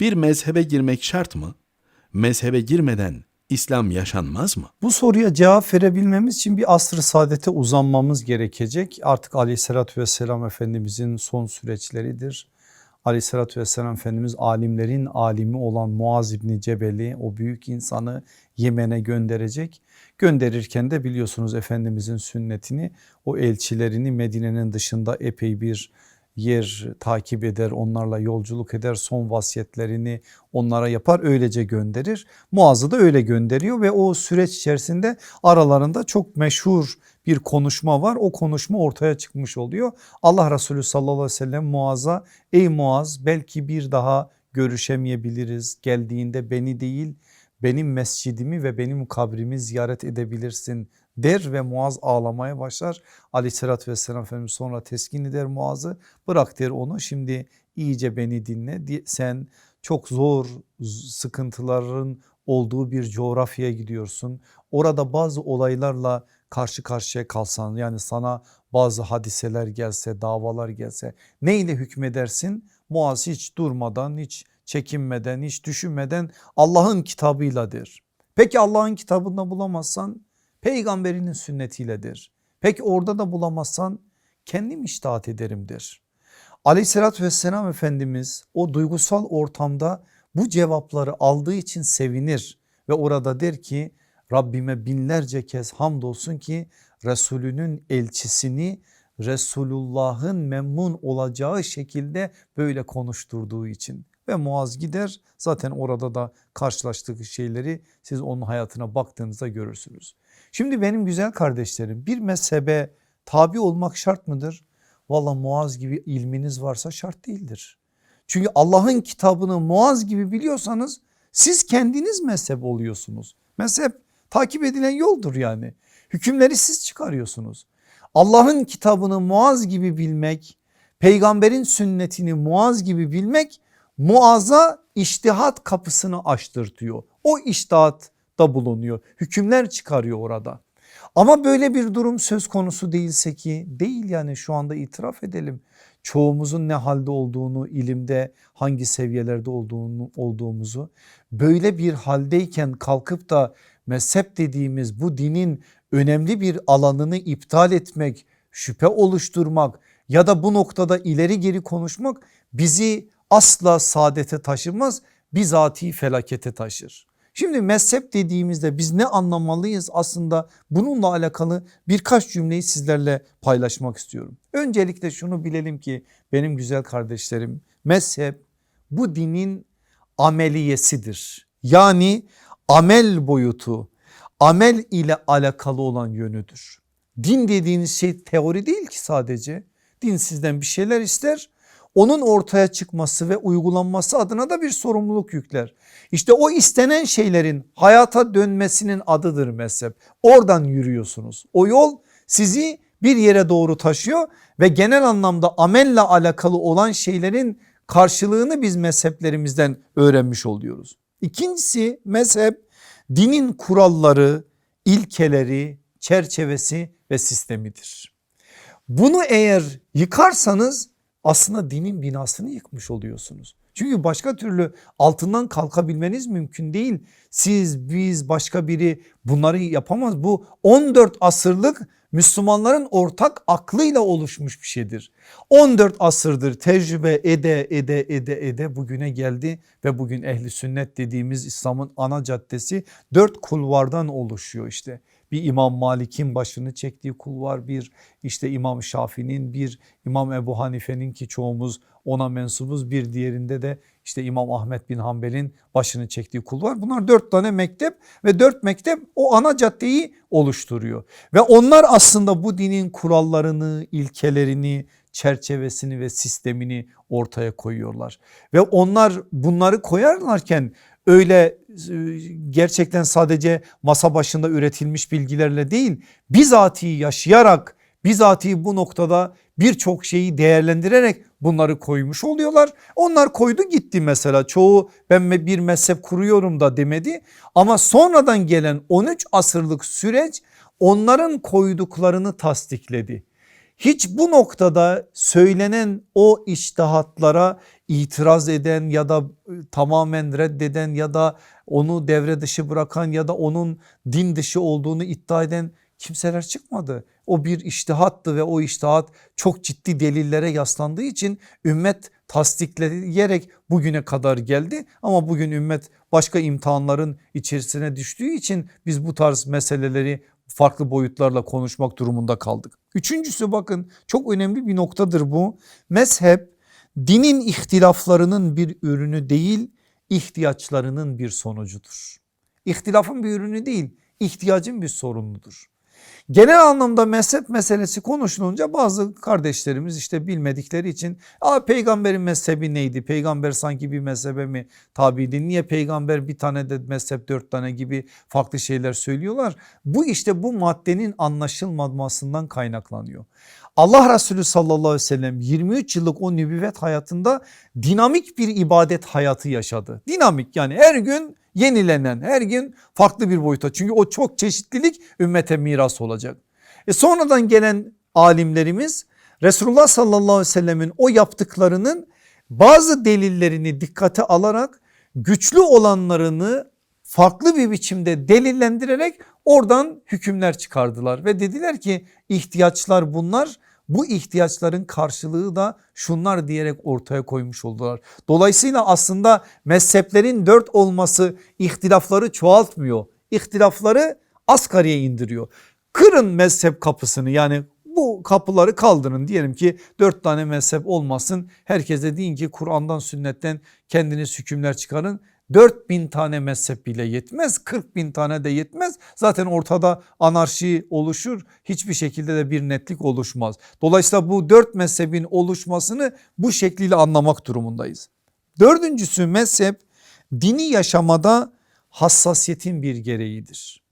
Bir mezhebe girmek şart mı? Mezhebe girmeden İslam yaşanmaz mı? Bu soruya cevap verebilmemiz için bir asr-ı saadete uzanmamız gerekecek. Artık aleyhissalatü vesselam Efendimizin son süreçleridir. Aleyhissalatü vesselam Efendimiz alimlerin alimi olan Muaz İbni Cebel'i o büyük insanı Yemen'e gönderecek. Gönderirken de biliyorsunuz Efendimizin sünnetini o elçilerini Medine'nin dışında epey bir yer takip eder onlarla yolculuk eder son vasiyetlerini onlara yapar öylece gönderir. Muaz'ı da öyle gönderiyor ve o süreç içerisinde aralarında çok meşhur bir konuşma var o konuşma ortaya çıkmış oluyor. Allah Resulü sallallahu aleyhi ve sellem Muaz'a ey Muaz belki bir daha görüşemeyebiliriz geldiğinde beni değil benim mescidimi ve benim kabrimi ziyaret edebilirsin der ve Muaz ağlamaya başlar. Aleyhissalatü vesselam Efendimiz sonra teskin eder Muaz'ı bırak der onu şimdi iyice beni dinle sen çok zor sıkıntıların olduğu bir coğrafyaya gidiyorsun. Orada bazı olaylarla karşı karşıya kalsan yani sana bazı hadiseler gelse davalar gelse neyle hükmedersin? Muaz hiç durmadan hiç çekinmeden hiç düşünmeden Allah'ın kitabıyladır. Peki Allah'ın kitabında bulamazsan peygamberinin sünnetiyledir. Peki orada da bulamazsan kendim iştahat ederimdir. Aleyhissalatü vesselam Efendimiz o duygusal ortamda bu cevapları aldığı için sevinir ve orada der ki Rabbime binlerce kez hamdolsun ki Resulünün elçisini Resulullah'ın memnun olacağı şekilde böyle konuşturduğu için ve Muaz gider zaten orada da karşılaştığı şeyleri siz onun hayatına baktığınızda görürsünüz. Şimdi benim güzel kardeşlerim bir mezhebe tabi olmak şart mıdır? Valla Muaz gibi ilminiz varsa şart değildir. Çünkü Allah'ın kitabını Muaz gibi biliyorsanız siz kendiniz mezhep oluyorsunuz. Mezhep takip edilen yoldur yani. Hükümleri siz çıkarıyorsunuz. Allah'ın kitabını Muaz gibi bilmek, peygamberin sünnetini Muaz gibi bilmek Muaz'a iştihat kapısını açtırtıyor. O iştihatta bulunuyor. Hükümler çıkarıyor orada. Ama böyle bir durum söz konusu değilse ki değil yani şu anda itiraf edelim. Çoğumuzun ne halde olduğunu ilimde hangi seviyelerde olduğunu, olduğumuzu böyle bir haldeyken kalkıp da mezhep dediğimiz bu dinin önemli bir alanını iptal etmek, şüphe oluşturmak ya da bu noktada ileri geri konuşmak bizi asla saadete taşımaz bizatihi felakete taşır. Şimdi mezhep dediğimizde biz ne anlamalıyız aslında bununla alakalı birkaç cümleyi sizlerle paylaşmak istiyorum. Öncelikle şunu bilelim ki benim güzel kardeşlerim mezhep bu dinin ameliyesidir. Yani amel boyutu amel ile alakalı olan yönüdür. Din dediğiniz şey teori değil ki sadece din sizden bir şeyler ister onun ortaya çıkması ve uygulanması adına da bir sorumluluk yükler. İşte o istenen şeylerin hayata dönmesinin adıdır mezhep. Oradan yürüyorsunuz. O yol sizi bir yere doğru taşıyor ve genel anlamda amelle alakalı olan şeylerin karşılığını biz mezheplerimizden öğrenmiş oluyoruz. İkincisi mezhep dinin kuralları, ilkeleri, çerçevesi ve sistemidir. Bunu eğer yıkarsanız aslında dinin binasını yıkmış oluyorsunuz. Çünkü başka türlü altından kalkabilmeniz mümkün değil. Siz biz başka biri bunları yapamaz. Bu 14 asırlık Müslümanların ortak aklıyla oluşmuş bir şeydir. 14 asırdır tecrübe ede ede ede ede bugüne geldi ve bugün ehli sünnet dediğimiz İslam'ın ana caddesi dört kulvardan oluşuyor işte bir İmam Malik'in başını çektiği kul var bir işte İmam Şafii'nin bir İmam Ebu Hanife'nin ki çoğumuz ona mensubuz bir diğerinde de işte İmam Ahmet bin Hanbel'in başını çektiği kul var. Bunlar dört tane mektep ve dört mektep o ana caddeyi oluşturuyor ve onlar aslında bu dinin kurallarını ilkelerini çerçevesini ve sistemini ortaya koyuyorlar ve onlar bunları koyarlarken öyle gerçekten sadece masa başında üretilmiş bilgilerle değil bizatihi yaşayarak bizatihi bu noktada birçok şeyi değerlendirerek bunları koymuş oluyorlar. Onlar koydu gitti mesela çoğu ben bir mezhep kuruyorum da demedi ama sonradan gelen 13 asırlık süreç onların koyduklarını tasdikledi. Hiç bu noktada söylenen o iştihatlara itiraz eden ya da tamamen reddeden ya da onu devre dışı bırakan ya da onun din dışı olduğunu iddia eden kimseler çıkmadı. O bir iştihattı ve o iştihat çok ciddi delillere yaslandığı için ümmet tasdikleyerek bugüne kadar geldi. Ama bugün ümmet başka imtihanların içerisine düştüğü için biz bu tarz meseleleri farklı boyutlarla konuşmak durumunda kaldık. Üçüncüsü bakın çok önemli bir noktadır bu. Mezhep dinin ihtilaflarının bir ürünü değil ihtiyaçlarının bir sonucudur. İhtilafın bir ürünü değil ihtiyacın bir sorunudur. Genel anlamda mezhep meselesi konuşulunca bazı kardeşlerimiz işte bilmedikleri için Aa, peygamberin mezhebi neydi? Peygamber sanki bir mezhebe mi tabiydi? Niye peygamber bir tane de mezhep dört tane gibi farklı şeyler söylüyorlar? Bu işte bu maddenin anlaşılmamasından kaynaklanıyor. Allah Resulü sallallahu aleyhi ve sellem 23 yıllık o nübüvvet hayatında dinamik bir ibadet hayatı yaşadı. Dinamik yani her gün yenilenen her gün farklı bir boyuta. Çünkü o çok çeşitlilik ümmete miras olacak. E sonradan gelen alimlerimiz Resulullah sallallahu aleyhi ve sellemin o yaptıklarının bazı delillerini dikkate alarak güçlü olanlarını farklı bir biçimde delillendirerek oradan hükümler çıkardılar. Ve dediler ki ihtiyaçlar bunlar bu ihtiyaçların karşılığı da şunlar diyerek ortaya koymuş oldular. Dolayısıyla aslında mezheplerin dört olması ihtilafları çoğaltmıyor. İhtilafları asgariye indiriyor. Kırın mezhep kapısını yani bu kapıları kaldırın diyelim ki dört tane mezhep olmasın. Herkese deyin ki Kur'an'dan sünnetten kendiniz hükümler çıkarın. 4000 tane mezhep bile yetmez 40 bin tane de yetmez zaten ortada anarşi oluşur hiçbir şekilde de bir netlik oluşmaz. Dolayısıyla bu dört mezhebin oluşmasını bu şekliyle anlamak durumundayız. Dördüncüsü mezhep dini yaşamada hassasiyetin bir gereğidir.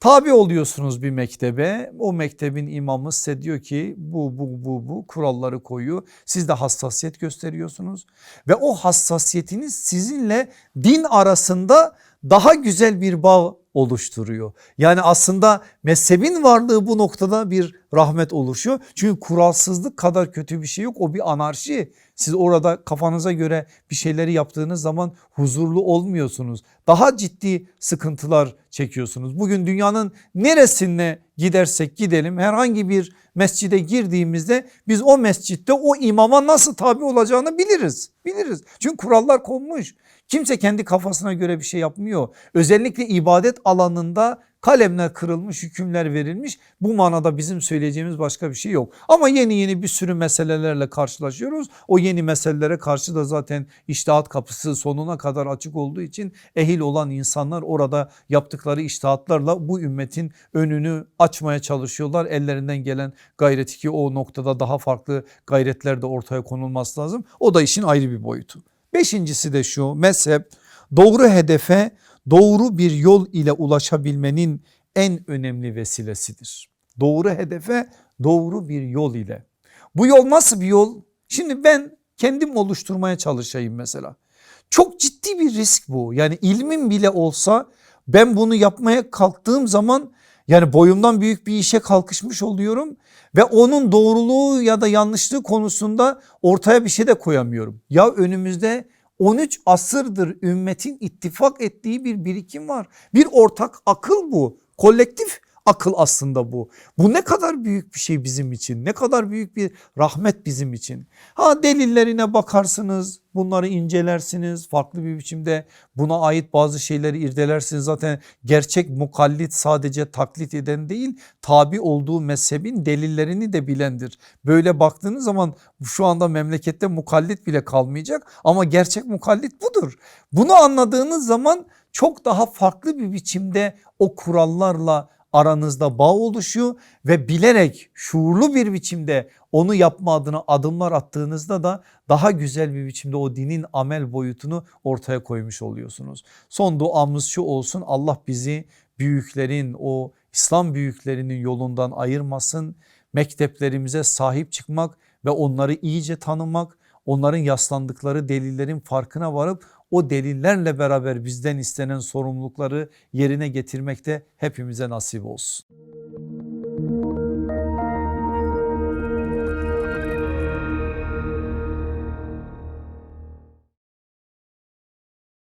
Tabi oluyorsunuz bir mektebe o mektebin imamı size diyor ki bu bu bu bu kuralları koyuyor. Siz de hassasiyet gösteriyorsunuz ve o hassasiyetiniz sizinle din arasında daha güzel bir bağ oluşturuyor. Yani aslında mezhebin varlığı bu noktada bir rahmet oluşuyor. Çünkü kuralsızlık kadar kötü bir şey yok o bir anarşi. Siz orada kafanıza göre bir şeyleri yaptığınız zaman huzurlu olmuyorsunuz. Daha ciddi sıkıntılar çekiyorsunuz. Bugün dünyanın neresine gidersek gidelim herhangi bir mescide girdiğimizde biz o mescitte o imama nasıl tabi olacağını biliriz. Biliriz çünkü kurallar konmuş. Kimse kendi kafasına göre bir şey yapmıyor. Özellikle ibadet alanında kalemler kırılmış hükümler verilmiş bu manada bizim söyleyeceğimiz başka bir şey yok. Ama yeni yeni bir sürü meselelerle karşılaşıyoruz. O yeni meselelere karşı da zaten iştihat kapısı sonuna kadar açık olduğu için ehil olan insanlar orada yaptıkları iştihatlarla bu ümmetin önünü açmaya çalışıyorlar. Ellerinden gelen gayreti ki o noktada daha farklı gayretler de ortaya konulması lazım. O da işin ayrı bir boyutu. Beşincisi de şu mezhep doğru hedefe doğru bir yol ile ulaşabilmenin en önemli vesilesidir. Doğru hedefe doğru bir yol ile. Bu yol nasıl bir yol? Şimdi ben kendim oluşturmaya çalışayım mesela. Çok ciddi bir risk bu. Yani ilmim bile olsa ben bunu yapmaya kalktığım zaman yani boyumdan büyük bir işe kalkışmış oluyorum ve onun doğruluğu ya da yanlışlığı konusunda ortaya bir şey de koyamıyorum. Ya önümüzde 13 asırdır ümmetin ittifak ettiği bir birikim var. Bir ortak akıl bu. Kolektif akıl aslında bu. Bu ne kadar büyük bir şey bizim için ne kadar büyük bir rahmet bizim için. Ha delillerine bakarsınız bunları incelersiniz farklı bir biçimde buna ait bazı şeyleri irdelersiniz. Zaten gerçek mukallit sadece taklit eden değil tabi olduğu mezhebin delillerini de bilendir. Böyle baktığınız zaman şu anda memlekette mukallit bile kalmayacak ama gerçek mukallit budur. Bunu anladığınız zaman çok daha farklı bir biçimde o kurallarla aranızda bağ oluşuyor ve bilerek şuurlu bir biçimde onu yapma adına adımlar attığınızda da daha güzel bir biçimde o dinin amel boyutunu ortaya koymuş oluyorsunuz. Son duamız şu olsun Allah bizi büyüklerin o İslam büyüklerinin yolundan ayırmasın. Mekteplerimize sahip çıkmak ve onları iyice tanımak, onların yaslandıkları delillerin farkına varıp o delillerle beraber bizden istenen sorumlulukları yerine getirmek de hepimize nasip olsun.